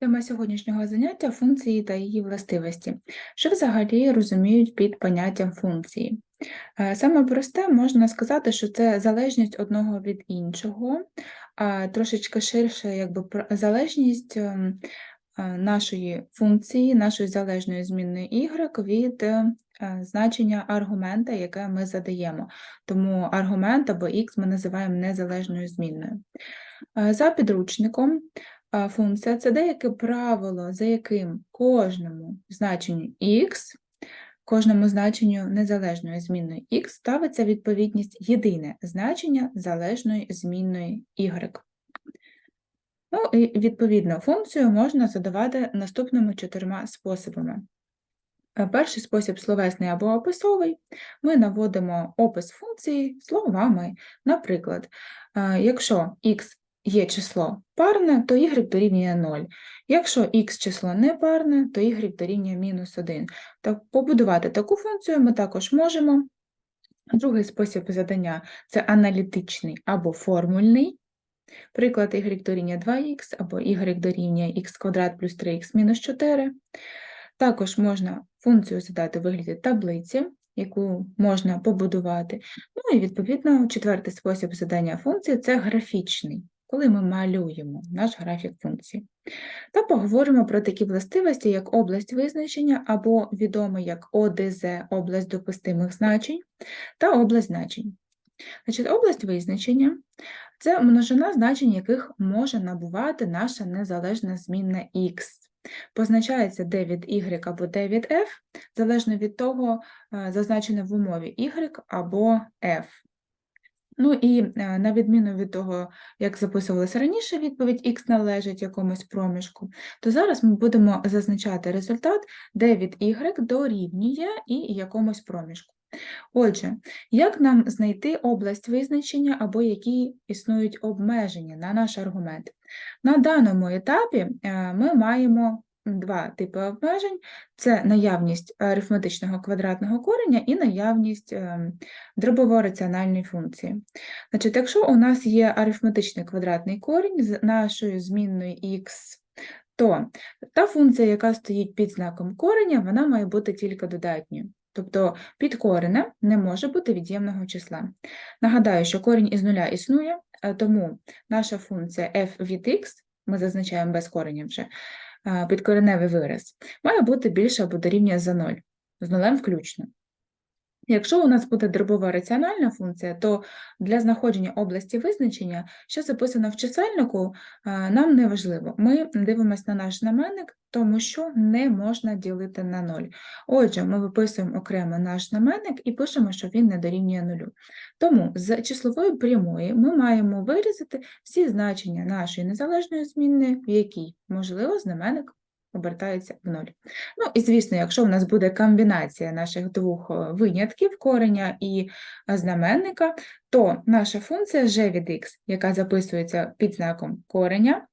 Тема сьогоднішнього заняття функції та її властивості. Що взагалі розуміють під поняттям функції? Е, Саме просте можна сказати, що це залежність одного від іншого, а трошечки ширше, якби залежність ем, е, нашої функції, нашої залежної змінної y від е, значення аргумента, яке ми задаємо. Тому аргумент або x ми називаємо незалежною змінною. За підручником функція це деяке правило, за яким кожному значенню x, кожному значенню незалежної змінної x ставиться відповідність єдине значення залежної змінної y. Ну і відповідно функцію можна задавати наступними чотирма способами. Е, Перший спосіб словесний або описовий. Ми наводимо опис функції словами. Наприклад, е, якщо x є число парне, то y дорівнює 0. Якщо x число не парне, то y дорівнює мінус 1. Так, побудувати таку функцію ми також можемо. Другий спосіб задання це аналітичний або формульний. Приклад y дорівнює 2х або y дорівнює х квадрат плюс 3х мінус 4. Також можна функцію задати у вигляді таблиці, яку можна побудувати. Ну і відповідно четвертий спосіб задання функції це графічний, коли ми малюємо наш графік функції. Та поговоримо про такі властивості, як область визначення або відома як ОДЗ область допустимих значень та область значень. Значить, область визначення це множина значень, яких може набувати наша незалежна змінна x. Позначається де від y або де від f, залежно від того, е, зазначене в умові y або f. Ну і е, на відміну від того, як записувалося раніше, відповідь x належить якомусь проміжку, то зараз ми будемо зазначати результат, де від y дорівнює і якомусь проміжку. Отже, як нам знайти область визначення або які існують обмеження на наш аргумент? На даному етапі е, ми маємо два типи обмежень: це наявність арифметичного квадратного кореня і наявність е, дробово-раціональної функції. Значить, якщо у нас є арифметичний квадратний корінь з нашою змінною x, то та функція, яка стоїть під знаком кореня, вона має бути тільки додатньою. Тобто під підкорене не може бути від'ємного числа. Нагадаю, що корінь із нуля існує, е, тому наша функція f від x, ми зазначаємо без кореня вже, е, підкореневий вираз, має бути більше або дорівнює за 0, з нулем включно. Якщо у нас буде дробова раціональна функція, то для знаходження області визначення, що записано в чисельнику, е, нам не важливо. Ми дивимося на наш знаменник, тому що не можна ділити на 0. Отже, ми виписуємо окремо наш знаменник і пишемо, що він не дорівнює нулю. Тому з числової прямої ми маємо вирізати всі значення нашої незалежної змінної, в якій, можливо, знаменник обертається в нуль. Ну і звісно, якщо в нас буде комбінація наших двох е, винятків кореня і е, знаменника, то наша функція g від x, яка записується під знаком кореня,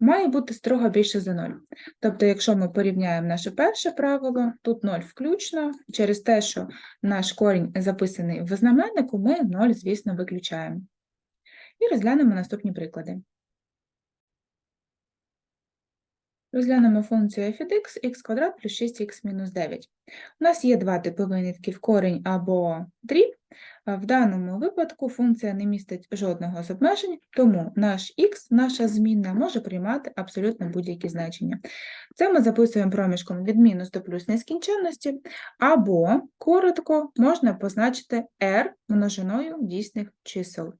має бути строго більше за 0. Тобто, якщо ми порівняємо наше перше правило, тут 0 включно, через те, що наш корінь записаний в знаменнику, ми 0, звісно, виключаємо. І розглянемо наступні приклади. Розглянемо функцію f від x, x квадрат плюс 6х мінус 9. У нас є два типи винятків корінь або дріб. В даному випадку функція не містить жодного з обмежень, тому наш х, наша змінна, може приймати абсолютно будь-які значення. Це ми записуємо проміжком від мінус до плюс нескінченності, або, коротко, можна позначити r множиною дійсних чисел.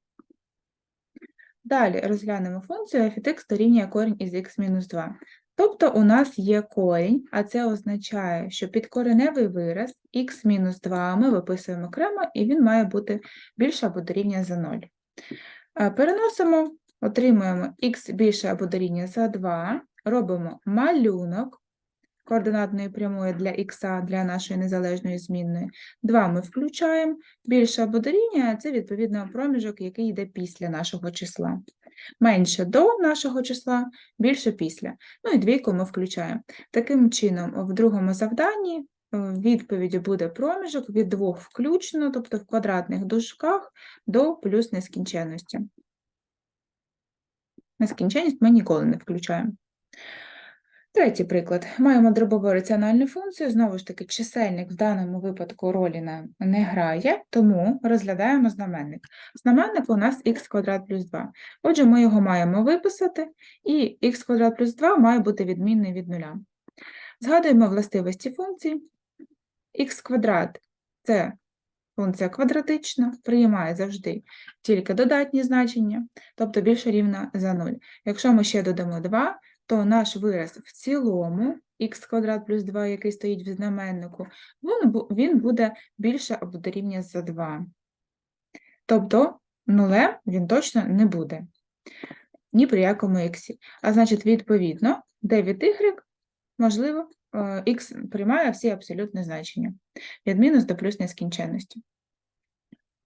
Далі розглянемо функцію f від x дорівнює корінь із x мінус 2. Тобто у нас є корінь, а це означає, що підкореневий вираз х-2 ми виписуємо окремо, і він має бути більше або дорівнює за 0. Е, Переносимо, отримуємо х більше або дорівнює за 2, робимо малюнок координатної прямої для х для нашої незалежної змінної. 2 ми включаємо, більше або дорівнює – це відповідно проміжок, який йде після нашого числа. Менше до нашого числа, більше після. Ну і двійку ми включаємо. Таким чином, в другому завданні е, відповіддю буде проміжок від двох включно, тобто в квадратних дужках, до плюс нескінченності. Нескінченність ми ніколи не включаємо. Третій приклад. Маємо дробову раціональну функцію. Знову ж таки, чисельник в даному випадку ролі не, не грає, тому розглядаємо знаменник. Знаменник у нас х квадрат плюс 2. Отже, ми його маємо виписати, і х квадрат плюс 2 має бути відмінний від нуля. Згадуємо властивості функції. х квадрат – це функція квадратична, приймає завжди тільки додатні значення, тобто більше рівна за 0. Якщо ми ще додамо 2, то наш вираз в цілому х квадрат плюс 2, який стоїть в знаменнику, він, буде більше або дорівнює за 2. Тобто нулем він точно не буде ні при якому х. А значить, відповідно, d від y, можливо, х приймає всі абсолютні значення від мінус до плюс нескінченності.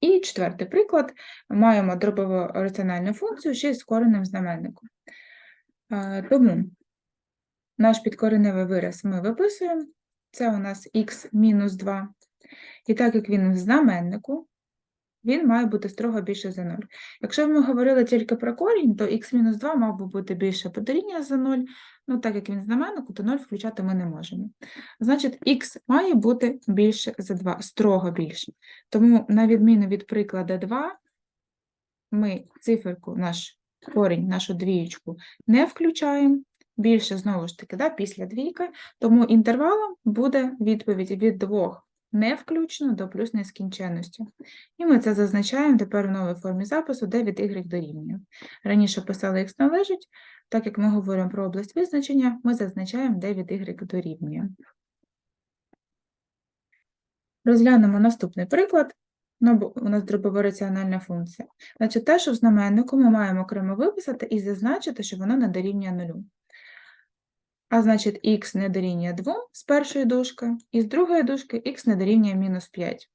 І четвертий приклад. Маємо дробову раціональну функцію ще з коренем знаменнику. Тому наш підкореневий вираз ми виписуємо. Це у нас х мінус 2. І так як він в знаменнику, він має бути строго більше за 0. Якщо б ми говорили тільки про корінь, то х мінус 2 мав би бути більше подоріння за 0. Ну, так як він знаменнику, то 0 включати ми не можемо. Значить, х має бути більше за 2, строго більше. Тому, на відміну від прикладу 2, ми циферку, наш корінь, нашу двієчку не включаємо. Більше, знову ж таки, да, після двійки, тому інтервалом буде відповідь від 2 не включно до плюс нескінченності. І ми це зазначаємо тепер в новій формі запису, де від y дорівнює. Раніше писали x належить, так як ми говоримо про область визначення, ми зазначаємо, де від y дорівнює. Розглянемо наступний приклад. Ну, у нас дробова раціональна функція. Значить, те, що в знаменнику ми маємо окремо виписати і зазначити, що воно не дорівнює нулю. А значить, х не дорівнює 2 з першої дужки, і з другої дужки х не дорівнює мінус 5.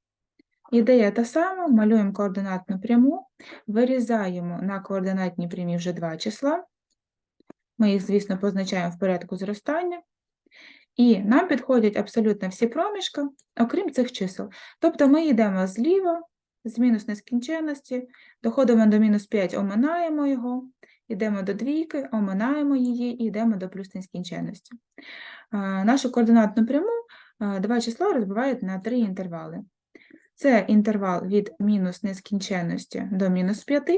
Ідея та сама, малюємо координатну пряму, вирізаємо на координатній прямі вже два числа. Ми їх, звісно, позначаємо в порядку зростання. І нам підходять абсолютно всі проміжки, окрім цих чисел. Тобто ми йдемо зліва, з мінус нескінченності, доходимо до мінус 5, оминаємо його, йдемо до двійки, оминаємо її і йдемо до плюс нескінченності. Нашу координатну пряму два числа розбивають на три інтервали. Це інтервал від мінус нескінченності до мінус 5,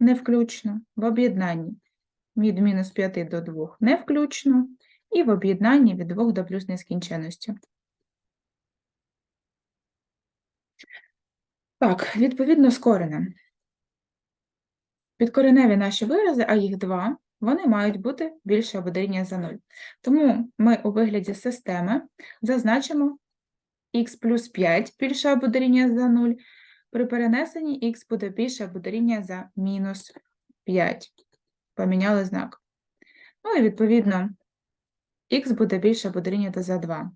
не включно, в об'єднанні від мінус 5 до 2 не включно, і в об'єднанні від 2 до плюс нескінченності. Так, відповідно з. Підкореневі наші вирази, а їх два, вони мають бути більше або дорівнює за 0. Тому ми у вигляді системи зазначимо х плюс 5 більше або дорівнює за 0. При перенесенні х буде більше або дорівнює за мінус 5. Поміняли знак. Ну і відповідно х буде більше або дорівнювати за 2.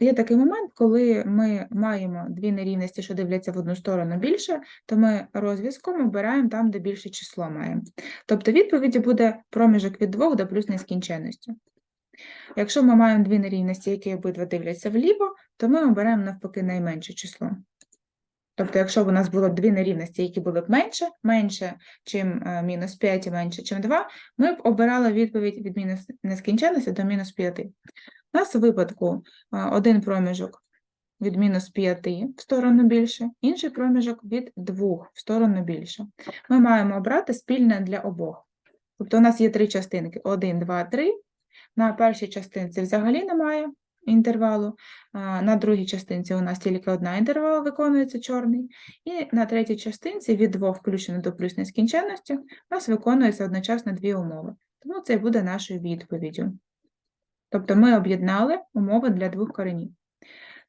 Є такий момент, коли ми маємо дві нерівності, що дивляться в одну сторону більше, то ми розв'язком обираємо там, де більше число маємо. Тобто відповіді буде проміжок від 2 до плюс нескінченності. Якщо ми маємо дві нерівності, які обидва дивляться вліво, то ми обираємо навпаки найменше число. Тобто, якщо б у нас було дві нерівності, які були б менше, менше, чим е, мінус 5 і менше, чим 2, ми б обирали відповідь від мінус нескінченності до мінус 5. У нас у випадку е, один проміжок від мінус 5 в сторону більше, інший проміжок від 2 в сторону більше. Ми маємо обрати спільне для обох. Тобто у нас є три частинки: 1, 2, 3. На першій частинці взагалі немає інтервалу, на другій частинці у нас тільки одна інтервал виконується чорний, і на третій частинці від 2 включено до плюс нескінченності, у нас виконується одночасно дві умови. Тому це буде нашою відповіддю. Тобто ми об'єднали умови для двох коренів.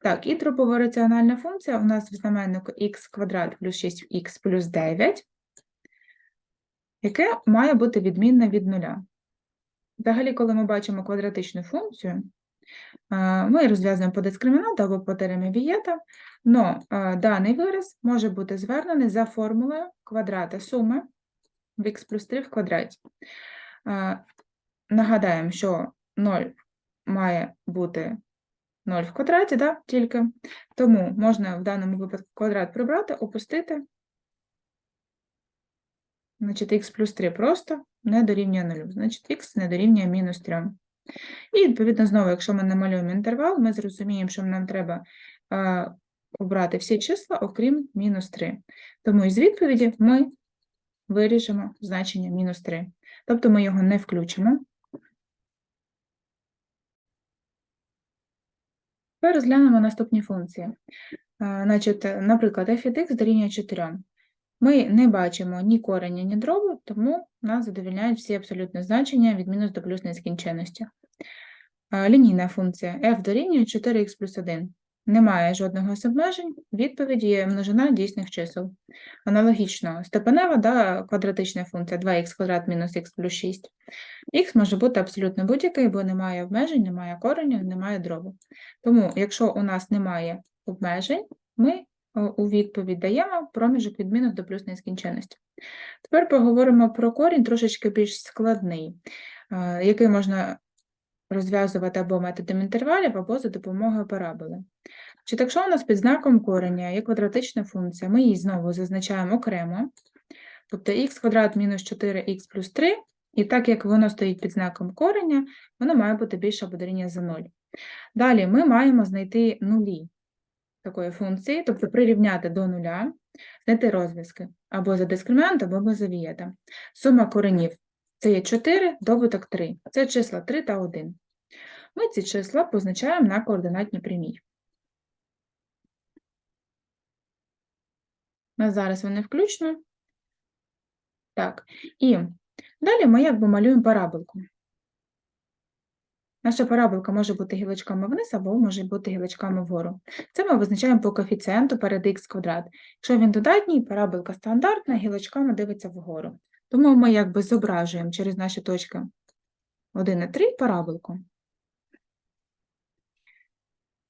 Так, і дробова раціональна функція у нас в знаменнику х квадрат плюс 6х плюс 9, яке має бути відмінне від нуля. Взагалі, коли ми бачимо квадратичну функцію, ми розв'язуємо по дискримінанту або по теремі Вієта, но а, даний вираз може бути звернений за формулою квадрата суми в х плюс 3 в квадраті. Нагадаємо, що 0 має бути 0 в квадраті, да, тільки. Тому можна в даному випадку квадрат прибрати, опустити. Значить, х плюс 3 просто не дорівнює 0. Значить, х не дорівнює мінус 3. І, відповідно, знову, якщо ми намалюємо інтервал, ми зрозуміємо, що нам треба обрати всі числа, окрім мінус 3. Тому із відповіді ми виріжемо значення мінус 3. Тобто ми його не включимо. Тепер розглянемо наступні функції. Значить, наприклад, f від x дорівнює 4. Ми не бачимо ні кореня, ні дробу, тому нас задовільняють всі абсолютні значення від мінус до плюс нескінченності. Е, Лінійна функція f дорівнює 4x плюс 1. Немає жодного з обмежень, відповідь є множина дійсних чисел. Аналогічно, степенева да, квадратична функція 2х квадрат мінус х плюс 6. х може бути абсолютно будь-який, бо немає обмежень, немає кореня, немає дробу. Тому, якщо у нас немає обмежень, ми у відповідь даємо проміжок від мінус до плюс нескінченності. Тепер поговоримо про корінь трошечки більш складний, е, який можна розв'язувати або методом інтервалів, або за допомогою параболи. Чи якщо у нас під знаком кореня є квадратична функція, ми її знову зазначаємо окремо, тобто х квадрат мінус 4х плюс 3, і так як воно стоїть під знаком кореня, воно має бути більше або дорівнює за 0. Далі ми маємо знайти нулі такої функції, тобто прирівняти до нуля, знайти розв'язки або за дискримінант, або за вієта. Сума коренів це є 4, добуток 3. Це числа 3 та 1. Ми ці числа позначаємо на координатній прямій. У нас зараз вони включно. Так, і далі ми якби малюємо параболку. Наша параболка може бути гілочками вниз або може бути гілочками вгору. Це ми визначаємо по коефіцієнту перед х квадрат. Якщо він додатній, параболка стандартна, гілочками дивиться вгору. Тому ми якби зображуємо через наші точки 1 і 3 параболку.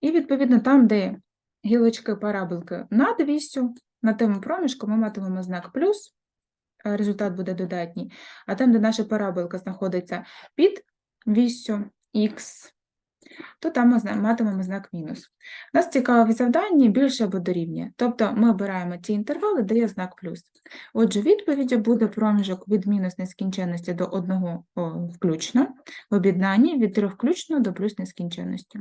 І, відповідно, там, де гілочки параболки над вісю, на тому проміжку ми матимемо знак плюс, результат буде додатній, а там, де наша параболка знаходиться під віссю х, то там ми матимемо знак мінус. Нас цікавить завдання більше або дорівнює. Тобто ми обираємо ті інтервали, де є знак плюс. Отже, відповіддю буде проміжок від мінус нескінченності до 1 включно, в об'єднанні від 3 включно до плюс нескінченності.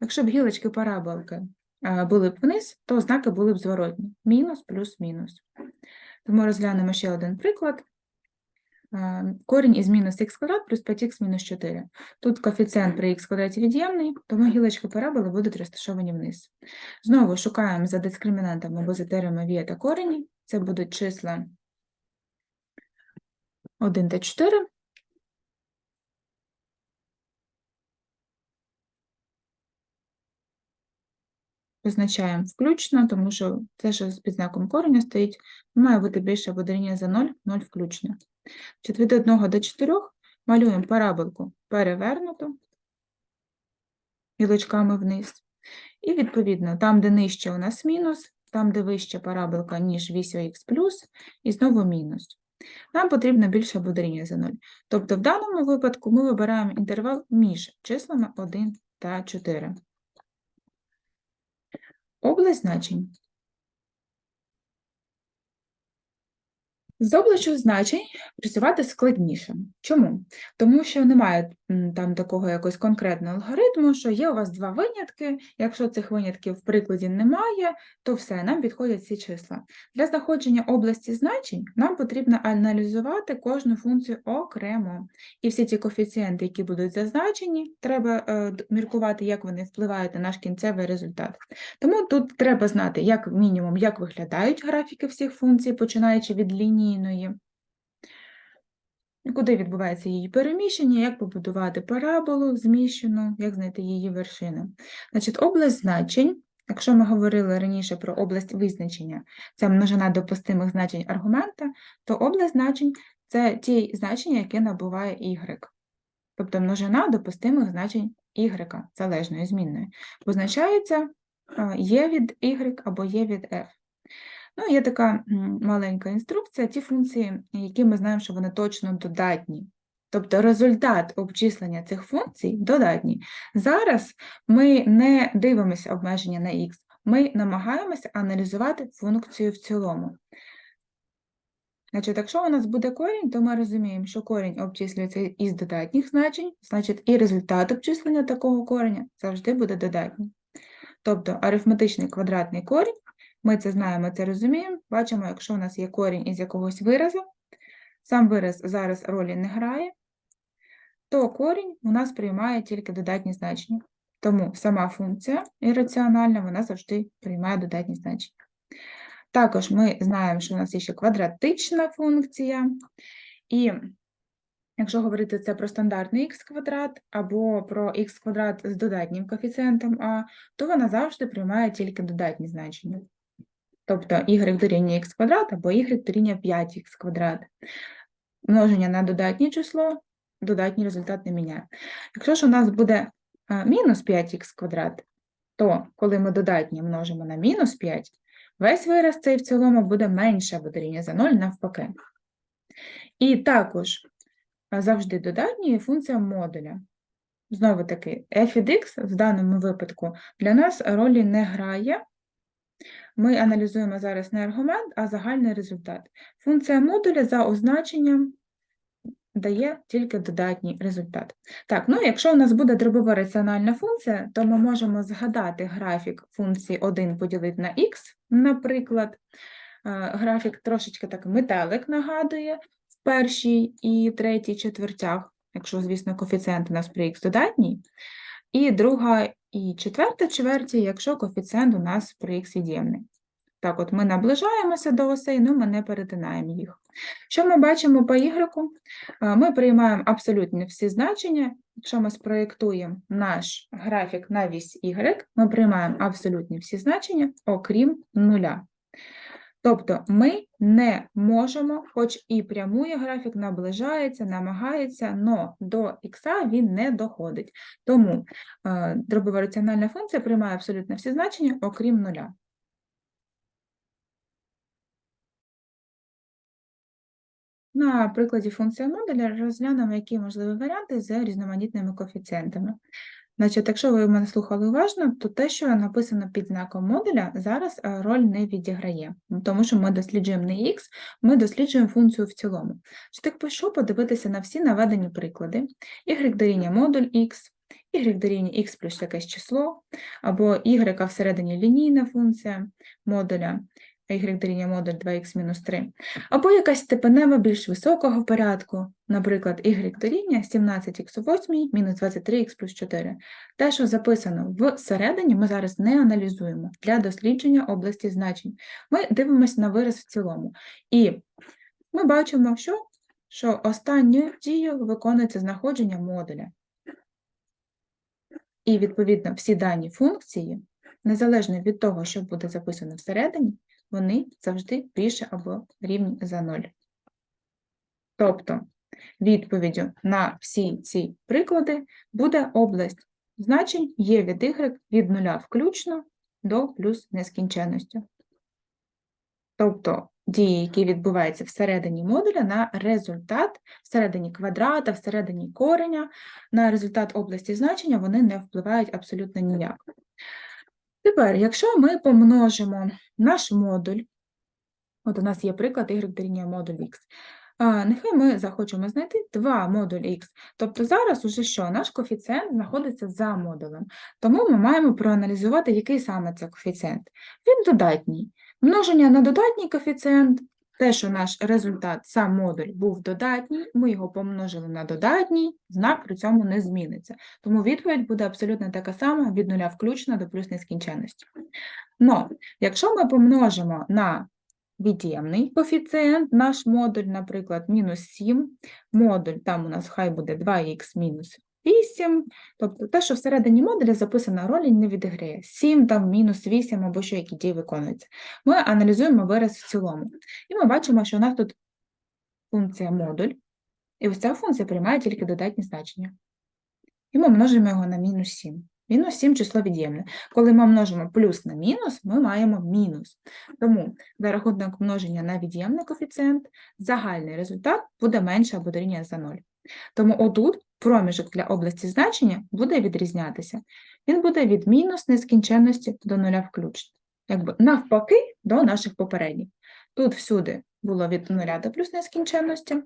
Якщо б гілочки параболки е, були б вниз, то знаки були б зворотні. Мінус плюс мінус. Тому розглянемо ще один приклад. Е, Корінь із мінус х квадрат плюс 5х мінус 4. Тут коефіцієнт при х квадраті від'ємний, тому гілочки параболи будуть розташовані вниз. Знову шукаємо за дискримінантами або за теоремою Віє та корені. Це будуть числа 1 та 4. Позначаємо включно, тому що це, що під знаком кореня стоїть, має бути більше або дорівнює за 0, 0 включно. Від 1 до 4 малюємо параболку перевернуту гілочками вниз. І, відповідно, там, де нижче у нас мінус, там, де вища параболка, ніж вісь х плюс, і знову мінус. Нам потрібно більше дорівнює за 0. Тобто, в даному випадку ми вибираємо інтервал між числами 1 та 4. Область значень. З областю значень працювати складніше. Чому? Тому що немає там такого якогось конкретного алгоритму, що є у вас два винятки. Якщо цих винятків в прикладі немає, то все, нам підходять ці числа. Для знаходження області значень нам потрібно аналізувати кожну функцію окремо. І всі ті коефіцієнти, які будуть зазначені, треба е, міркувати, як вони впливають на наш кінцевий результат. Тому тут треба знати, як мінімум, як виглядають графіки всіх функцій, починаючи від лінійної, куди відбувається її переміщення, як побудувати параболу зміщену, як знайти її вершини. Значить, область значень, якщо ми говорили раніше про область визначення, це множина допустимих значень аргумента, то область значень – це ті значення, які набуває y. Тобто множина допустимих значень y, залежної змінної, позначається е, є від y або є від f. Ну, є така маленька інструкція, ті функції, які ми знаємо, що вони точно додатні. Тобто результат обчислення цих функцій додатній. Зараз ми не дивимося обмеження на х, ми намагаємося аналізувати функцію в цілому. Значить, якщо у нас буде корінь, то ми розуміємо, що корінь обчислюється із додатніх значень, значить і результат обчислення такого кореня завжди буде додатній. Тобто арифметичний квадратний корінь, ми це знаємо, це розуміємо, бачимо, якщо у нас є корінь із якогось виразу, сам вираз зараз ролі не грає, то корінь у нас приймає тільки додатні значення. Тому сама функція ірраціональна, вона завжди приймає додатні значення. Також ми знаємо, що у нас є ще квадратична функція, і якщо говорити це про стандартний х квадрат або про х квадрат з додатнім коефіцієнтом а, то вона завжди приймає тільки додатні значення. Тобто y дорівнює х квадрат або y дорівнює 5х квадрат. Множення на додатнє число, додатній результат не міняє. Якщо ж у нас буде мінус 5х квадрат, то коли ми додатнє множимо на мінус 5, весь вираз цей в цілому буде менше або дорівнює за 0 навпаки. І також завжди додатньою функція модуля. Знову таки, f від x в даному випадку для нас ролі не грає. Ми аналізуємо зараз не аргумент, а загальний результат. Функція модуля за означенням дає тільки додатній результат. Так, ну якщо у нас буде дробова раціональна функція, то ми можемо згадати графік функції 1 поділити на х, наприклад. Е, Графік трошечки так метелик нагадує в першій і третій четвертях, якщо, звісно, коефіцієнт у нас при х додатній, і друга і четверта чверті, якщо коефіцієнт у нас при х від'ємний. Так, от ми наближаємося до осей, але ми не перетинаємо їх. Що ми бачимо по y? Ми приймаємо абсолютно всі значення. Якщо ми спроєктуємо наш графік на вісь y, ми приймаємо абсолютно всі значення, окрім нуля. Тобто ми не можемо, хоч і прямує графік, наближається, намагається, але до х він не доходить. Тому е, дробова раціональна функція приймає абсолютно всі значення, окрім нуля. На прикладі функції модуля розглянемо, які можливі варіанти з різноманітними коефіцієнтами. Значить, якщо ви мене слухали уважно, то те, що написано під знаком модуля, зараз е, роль не відіграє, тому що ми досліджуємо не х, ми досліджуємо функцію в цілому. Що так пишу подивитися на всі наведені приклади. y дорівнює модуль x, y дорівнює x плюс якесь число, або y всередині лінійна функція модуля, y модуль 2x-3, або якась степенева більш високого порядку, наприклад, y дорівнює 17х у 8 мінус 23х плюс 4. Те, що записано всередині, ми зараз не аналізуємо для дослідження області значень. Ми дивимося на вираз в цілому. І ми бачимо, що, що останньою дією виконується знаходження модуля. І, відповідно, всі дані функції, незалежно від того, що буде записано всередині, вони завжди більше або рівні за 0. Тобто, відповіддю на всі ці приклади буде область значень є від y від 0 включно до плюс нескінченності. Тобто, дії, які відбуваються всередині модуля, на результат всередині квадрата, всередині кореня, на результат області значення вони не впливають абсолютно ніяк. Тепер, якщо ми помножимо наш модуль, от у нас є приклад y дорівнює модуль x, нехай ми захочемо знайти 2 модуль x. Тобто зараз уже що? Наш коефіцієнт знаходиться за модулем. Тому ми маємо проаналізувати, який саме це коефіцієнт. Він додатній. Множення на додатній коефіцієнт, те, що наш результат, сам модуль був додатній, ми його помножили на додатній, знак при цьому не зміниться. Тому відповідь буде абсолютно така сама від нуля включно до плюс нескінченності. Но, якщо ми помножимо на від'ємний коефіцієнт, наш модуль, наприклад, мінус 7, модуль, там у нас хай буде 2х мінус 8, тобто те, що всередині модуля записана роль не відіграє. 7, там, мінус 8 або що які дії виконуються. Ми аналізуємо вираз в цілому. І ми бачимо, що у нас тут функція модуль, і ось ця функція приймає тільки додатні значення. І ми множимо його на мінус 7. Мінус 7 число від'ємне. Коли ми множимо плюс на мінус, ми маємо мінус. Тому за рахунок множення на від'ємний коефіцієнт загальний результат буде менше або дорівнює за 0. Тому отут проміжок для області значення буде відрізнятися. Він буде від мінус нескінченності до нуля включно. Якби навпаки до наших попередніх. Тут всюди було від 0 до плюс нескінченності,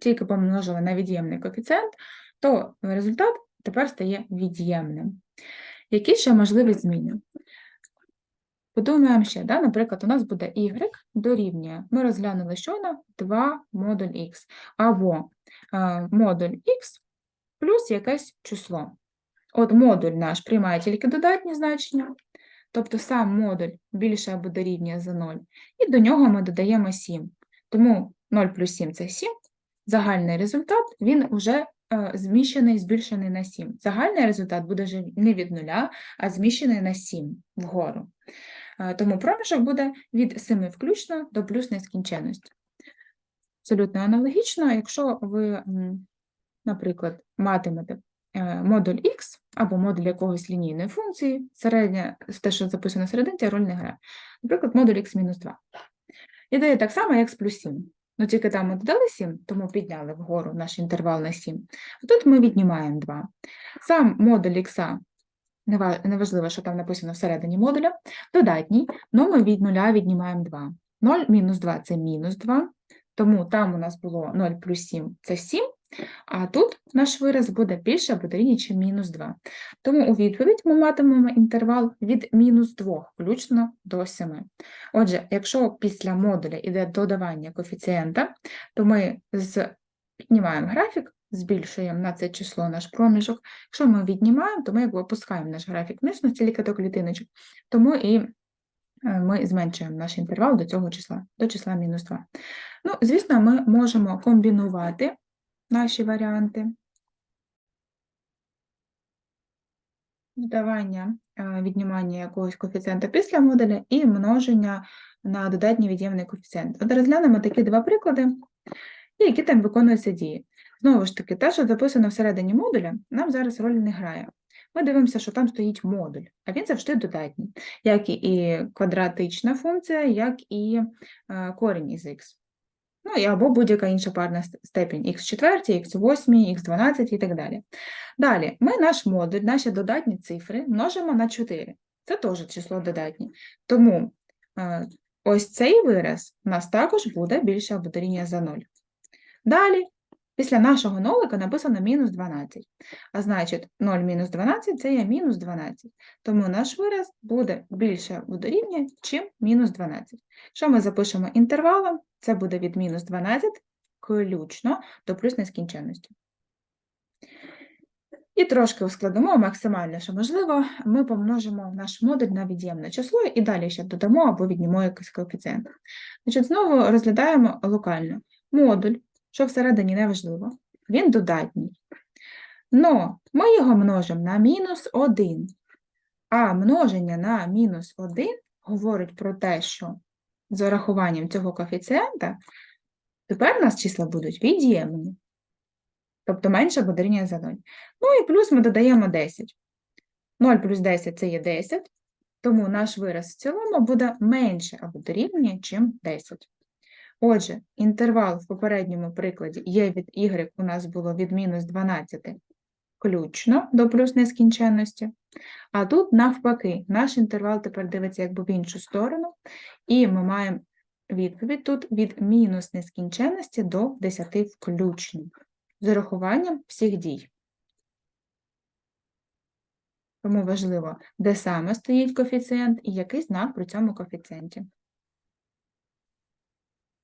тільки помножили на від'ємний коефіцієнт, то результат тепер стає від'ємним. Які ще можливі зміни? Подумаємо ще, да? наприклад, у нас буде y дорівнює. Ми розглянули щойно 2 модуль x, або е, модуль x плюс якесь число. От модуль наш приймає тільки додатні значення, тобто сам модуль більше або дорівнює за 0, і до нього ми додаємо 7. Тому 0 плюс 7 – це 7. Загальний результат, він вже е, зміщений, збільшений на 7. Загальний результат буде вже не від 0, а зміщений на 7 вгору. Е, Тому проміжок буде від 7 включно до плюс нескінченності. Абсолютно аналогічно, якщо ви, наприклад, матимете е, модуль x або модуль якогось лінійної функції, середня, те, що записано серединці, роль не грає. Наприклад, модуль x-2. Ідея так само, як з плюс 7. Ну, тільки там ми додали 7, тому підняли вгору наш інтервал на 7. А тут ми віднімаємо 2. Сам модуль нева- неважливо, що там написано всередині модуля, додатній, але ми від нуля віднімаємо 2. 0 мінус 2 – це мінус 2, тому там у нас було 0 плюс 7 – це 7, а тут наш вираз буде більше або дорівнює, чи мінус 2. Тому у відповідь ми матимемо інтервал від мінус 2 включно до 7. Отже, якщо після модуля йде додавання коефіцієнта, то ми з... піднімаємо графік, збільшуємо на це число наш проміжок. Якщо ми віднімаємо, то ми якби опускаємо наш графік вниз на тільки до клітиночок, тому і е, ми зменшуємо наш інтервал до цього числа, до числа мінус 2. Ну, звісно, ми можемо комбінувати наші варіанти. Додавання, е, віднімання якогось коефіцієнта після модуля і множення на додатній від'ємний коефіцієнт. От розглянемо такі два приклади, які там виконуються дії. Знову ж таки, те, що записано всередині модуля, нам зараз роль не грає. Ми дивимося, що там стоїть модуль, а він завжди додатній, як і квадратична функція, як і е, корінь із х. Ну, і або будь-яка інша парна степінь х4, х8, х12 і так далі. Далі, ми наш модуль, наші додатні цифри множимо на 4. Це теж число додатнє. Тому е, ось цей вираз у нас також буде більше або дорівнює за 0. Далі, після нашого нолика написано мінус 12. А значить, 0 мінус 12 – це є мінус 12. Тому наш вираз буде більше дорівнює, чим мінус 12. Що ми запишемо інтервалом? Це буде від мінус 12 включно до плюс нескінченності. І трошки ускладимо максимально, що можливо, ми помножимо наш модуль на від'ємне число і далі ще додамо або віднімо якийсь коефіцієнт. Значить, знову розглядаємо локально. Модуль, що всередині не важливо, він додатній. Но ми його множимо на мінус 1. А множення на мінус 1 говорить про те, що з урахуванням цього коефіцієнта тепер у нас числа будуть від'ємні. Тобто менше або дорівнює за 0. Ну і плюс ми додаємо 10. 0 плюс 10 – це є 10, тому наш вираз в цілому буде менше або дорівнює, чим 10. Отже, інтервал в попередньому прикладі є від y у нас було від мінус 12 включно до плюс нескінченності, а тут навпаки, наш інтервал тепер дивиться якби в іншу сторону, і ми маємо відповідь тут від мінус нескінченності до 10 включно з урахуванням всіх дій. Тому важливо, де саме стоїть коефіцієнт і який знак при цьому коефіцієнті.